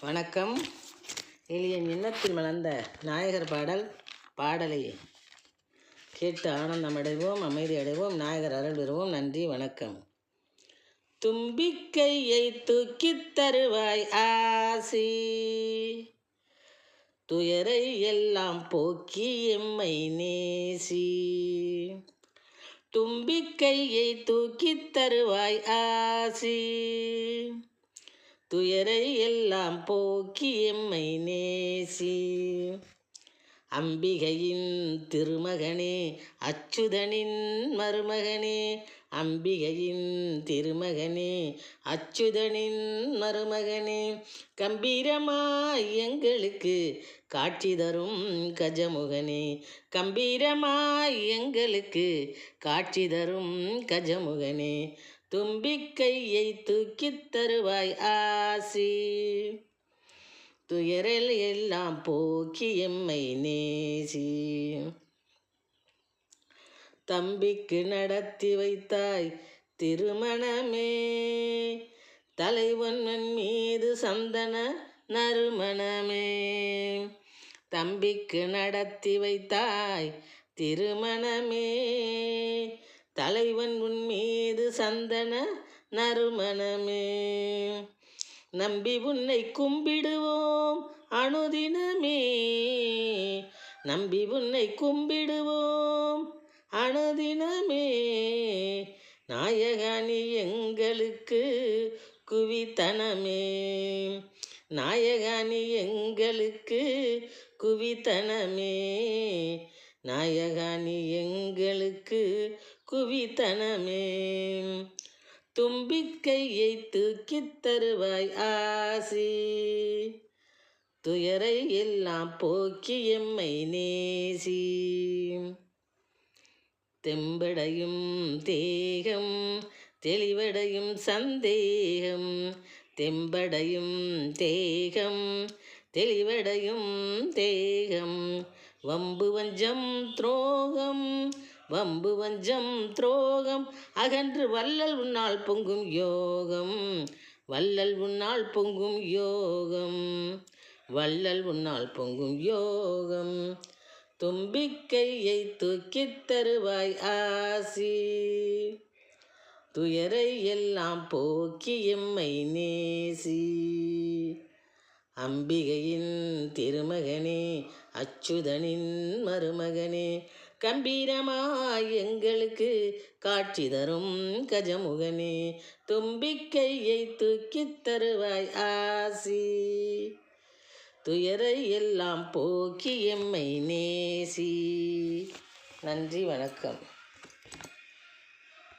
வணக்கம். எளிய எண்ணத்தில் மலர்ந்த நாயகர் பாடல் பாடலை கேட்டு ஆனந்தம் அடைவோம் அமைதி அடைவோம் நாயகர் அருள் பெறுவோம். நன்றி வணக்கம். தும்பிக்கையை தூக்கி தருவாய் ஆசி. துயரை எல்லாம் போக்கி எம்மை நேசி. தும்பிக்கையை தூக்கித் தருவாய் ஆசி. துயரை எல்லாம் போக்கி எம்மை நேசி. அம்பிகையின் திருமகனே அச்சுதனின் மருமகனே அம்பிகையின் திருமகனே அச்சுதனின் மருமகனே. கம்பீரமாய் எங்களுக்கு காட்சி தரும் கஜமுகனே கம்பீரமாய் எங்களுக்கு காட்சி தரும் கஜமுகனே. தும்பிக்கையை தூக்கித் தருவாய் ஆசி. துயரில் எல்லாம் போக்கி எம்மை நேசி. தம்பிக்கு நடத்தி வைத்தாய் திருமணமே. தலைவன் மீது சந்தன நறுமணமே. தம்பிக்கு நடத்தி வைத்தாய் திருமணமே. தலைவன் உன் சந்தன நறுமணமே. நம்பி உன்னை கும்பிடுவோம் அணுதினமே. நம்பி உன்னை கும்பிடுவோம் அணுதினமே. நாயகானி எங்களுக்கு குவித்தனமே. நாயகானி எங்களுக்கு குவித்தனமே. நாயகானி எங்களுக்கு குவித்தனமே. தும்பிக்கையை தூக்கித் தருவாய் ஆசி. துயரை எல்லாம் போக்கி எம்மை நேசி. தெம்படையும் தேகம் தெளிவடையும் சந்தேகம். தெம்படையும் தேகம் தெளிவடையும் தேகம். வம்பு வஞ்சம் துரோகம் வம்பு வஞ்சம் துரோகம். அகன்று வள்ளல் உன்னால் பொங்கும் யோகம். வள்ளல் உன்னால் பொங்கும் யோகம். வள்ளல் உன்னால் பொங்கும் யோகம். தும்பிக்கையை தூக்கித் தருவாய் ஆசி. துயரை எல்லாம் போக்கி எம்மை நேசி. அம்பிகையின் திருமகனே அச்சுதனின் மருமகனே கம்பீரமாய் எங்களுக்கு காட்சி தரும் கஜமுகனே. தும்பிக்கையை தூக்கி தருவாய் ஆசி. துயரை எல்லாம் போக்கி எம்மை நேசி. நன்றி வணக்கம்.